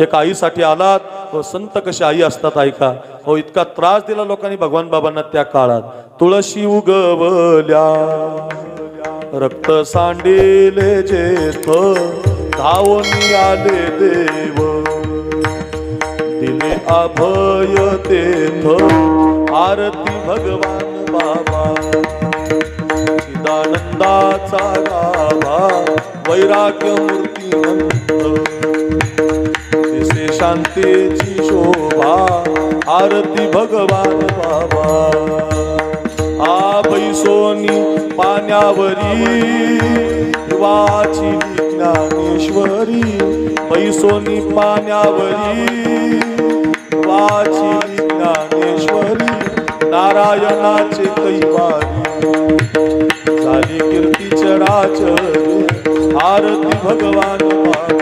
एक आईसाठी आलात व संत कसे आई असतात ऐका. हो इतका त्रास दिला लोकांनी भगवान बाबांना त्या काळात. तुळशी उगवल्या रक्त सांडिले जेथ धावून आले देव. दिले अभय तेथ आरती भगवान बाबा. चिदानंदाचा गाभा वैराग्य मूर्ती शांतीची शोभा आरती भगवान बाबा आ बैसोनी पाण्यावरी वाची ज्ञानेश्वरी पैसोनी पाण्यावरी वाची ज्ञानेश्वरी नारायणाचे कैवारी. झाली कीर्ती चराचर आरती भगवान बाबा